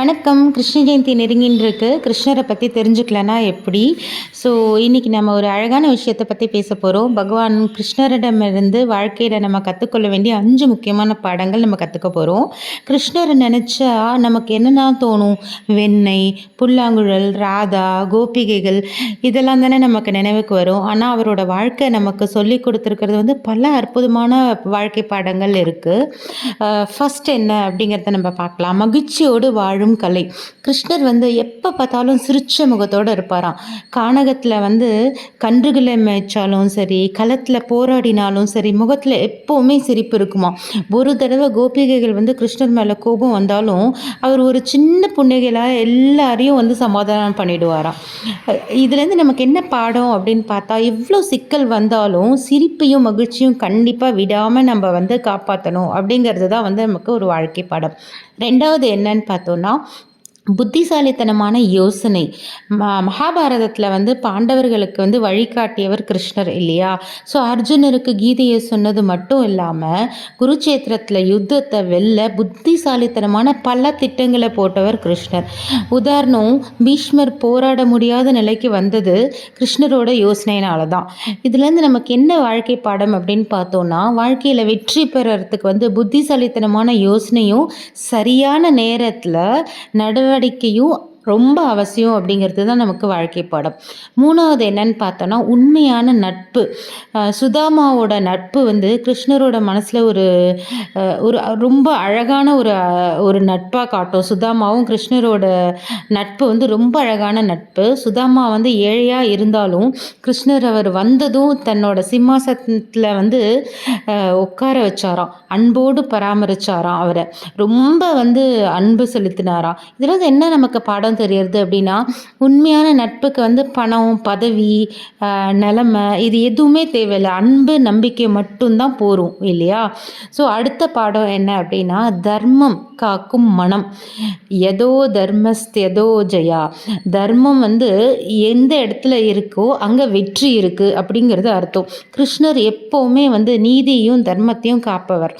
வணக்கம். கிருஷ்ண ஜெயந்தி நெருங்கின்னு இருக்கு கிருஷ்ணரை பற்றி தெரிஞ்சுக்கலனா எப்படி? ஸோ இன்றைக்கி நம்ம ஒரு அழகான விஷயத்தை பற்றி பேச போகிறோம் பகவான் கிருஷ்ணரிடமிருந்து வாழ்க்கையில் நம்ம கற்றுக்கொள்ள வேண்டிய அஞ்சு முக்கியமான பாடங்கள் நம்ம கற்றுக்க போகிறோம் கிருஷ்ணரை நினச்சா நமக்கு என்னென்ன தோணும்? வெண்ணெய் புல்லாங்குழல் ராதா கோபிகைகள் இதெல்லாம் தானே நமக்கு நினைவுக்கு வரும். ஆனால் அவரோட வாழ்க்கை நமக்கு சொல்லி கொடுத்துருக்கிறது வந்து பல அற்புதமான வாழ்க்கை பாடங்கள் இருக்குது ஃபஸ்ட் என்ன அப்படிங்கிறத நம்ம பார்க்கலாம். மகிழ்ச்சியோடு வாழும் கலை கிருஷ்ணர் வந்து எப்போ பார்த்தாலும் சிரிச்ச முகத்தோடு இருப்பாராம். கானகத்தில் வந்து கன்றுகளை மேய்ச்சாலும் சரி களத்தில் போராடினாலும் சரி முகத்தில் எப்போவுமே சிரிப்பு இருக்குமா ஒரு தடவை கோபிகைகள் வந்து கிருஷ்ணர் மேலே கோபம் வந்தாலும் அவர் ஒரு சின்ன புன்னகையில் எல்லாரையும் வந்து சமாதானம் பண்ணிடுவாராம். இதுலேருந்து நமக்கு என்ன பாடம் அப்படின்னு பார்த்தா எவ்வளோ சிக்கல் வந்தாலும் சிரிப்பையும் மகிழ்ச்சியும் கண்டிப்பாக விடாமல் நம்ம வந்து காப்பாற்றணும் அப்படிங்கிறது தான் வந்து நமக்கு ஒரு வாழ்க்கை பாடம். ரெண்டாவது என்னன்னு பார்த்தோன்னா 하러 புத்திசாலித்தனமான யோசனை. ம மகாபாரதத்தில் வந்து பாண்டவர்களுக்கு வந்து வழிகாட்டியவர் கிருஷ்ணர் இல்லையா? ஸோ அர்ஜுனருக்கு கீதையை சொன்னது மட்டும் இல்லாமல் குருச்சேத்திரத்தில் யுத்தத்தை வெல்ல புத்திசாலித்தனமான பல திட்டங்களை போட்டவர் கிருஷ்ணர். உதாரணம் பீஷ்மர் போராட முடியாத நிலைக்கு வந்தது கிருஷ்ணரோட யோசனையினால தான் இதுலேருந்து நமக்கு என்ன வாழ்க்கை பாடம் அப்படின்னு பார்த்தோன்னா வாழ்க்கையில் வெற்றி பெறறதுக்கு வந்து புத்திசாலித்தனமான யோசனையும் சரியான நேரத்தில் நடுவ நடவடிக்கையும் ரொம்ப அவசியம் அப்படிங்கிறது தான் நமக்கு வாழ்க்கை பாடம். மூணாவது என்னன்னு பார்த்தோன்னா உண்மையான நட்பு. சுதாமாவோட நட்பு வந்து கிருஷ்ணரோட மனசில் ஒரு ஒரு ரொம்ப அழகான ஒரு ஒரு நட்பாக காட்டும். சுதாமாவும் கிருஷ்ணரோட நட்பு வந்து ரொம்ப அழகான நட்பு. சுதாமா வந்து ஏழையாக இருந்தாலும் கிருஷ்ணர் அவர் வந்ததும் தன்னோட சிம்மாசனத்தில் வந்து உட்கார வச்சாராம். அன்போடு பராமரிச்சாராம் அவரை. ரொம்ப வந்து அன்பு செலுத்தினாராம். இதில் என்ன நமக்கு பாடம் தெரியறது அப்படின்னா உண்மையான நட்புக்கு வந்து பணம் பதவி நிலமை இது எதுவுமே தேவையில்லை. அன்பு நம்பிக்கை மட்டும்தான் போரும் இல்லையா? ஸோ அடுத்த பாடம் என்ன அப்படின்னா தர்மம் காக்கும் மனம். எதோ தர்மஸ்தெதோ ஜெயா. தர்மம் வந்து எந்த இடத்துல இருக்கோ அங்கே வெற்றி இருக்குது அப்படிங்கிறது அர்த்தம். கிருஷ்ணர் எப்போவுமே வந்து நீதியும் தர்மத்தையும் காப்பவர்.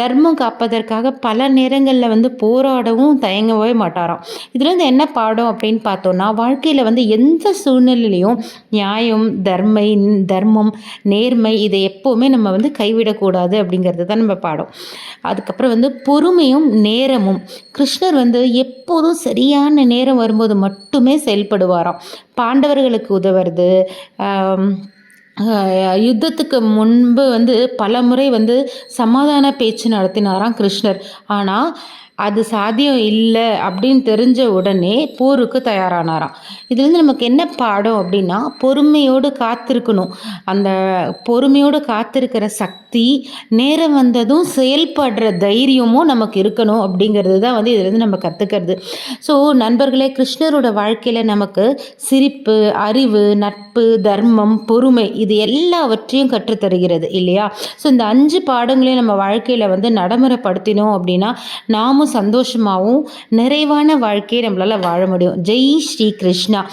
தர்மம் காப்பதற்காக பல நேரங்களில் வந்து போராடவும் தயங்கவே மாட்டாராம். இதுலேருந்து என்ன பாடம் அப்படின்னு பார்த்தோன்னா வாழ்க்கையில் வந்து எந்த சூழ்நிலையிலையும் நியாயம் தர்மை தர்மம் நேர்மை இதை எப்போவுமே நம்ம வந்து கைவிடக்கூடாது அப்படிங்கிறது தான் நம்ம பாடம். அதுக்கப்புறம் வந்து பொறுமையும் நேரமும். கிருஷ்ணர் வந்து எப்போதும் சரியான நேரம் வரும்போது மட்டுமே செயல்படுவாராம். பாண்டவர்களுக்கு உதவுறது யுத்தத்துக்கு முன்பு வந்து பல முறை வந்து சமாதான பேச்சு நடத்தினாராம் கிருஷ்ணர். ஆனால் அது சாத்தியம் இல்லை அப்படின்னு தெரிஞ்ச உடனே போருக்கு தயாரானாராம். இதுலேருந்து நமக்கு என்ன பாடம் அப்படின்னா பொறுமையோடு காத்திருக்கணும். அந்த பொறுமையோடு காத்திருக்கிற சக்தி நேரம் வந்ததும் செயல்படுற தைரியமும் நமக்கு இருக்கணும் அப்படிங்கிறது தான் வந்து இதுலேருந்து நம்ம கற்றுக்கிறது ஸோ நண்பர்களே கிருஷ்ணரோட வாழ்க்கையில் நமக்கு சிரிப்பு அறிவு நட்பு தர்மம் பொறுமை இது எல்லாவற்றையும் கற்றுத்தருகிறது இல்லையா? ஸோ இந்த அஞ்சு பாடங்களையும் நம்ம வாழ்க்கையில் வந்து நடைமுறைப்படுத்தினோம் அப்படின்னா நாமும் சந்தோஷமாகவும் நிறைவான வாழ்க்கையை நம்மளால் வாழ முடியும். ஜெய் ஸ்ரீ கிருஷ்ணா.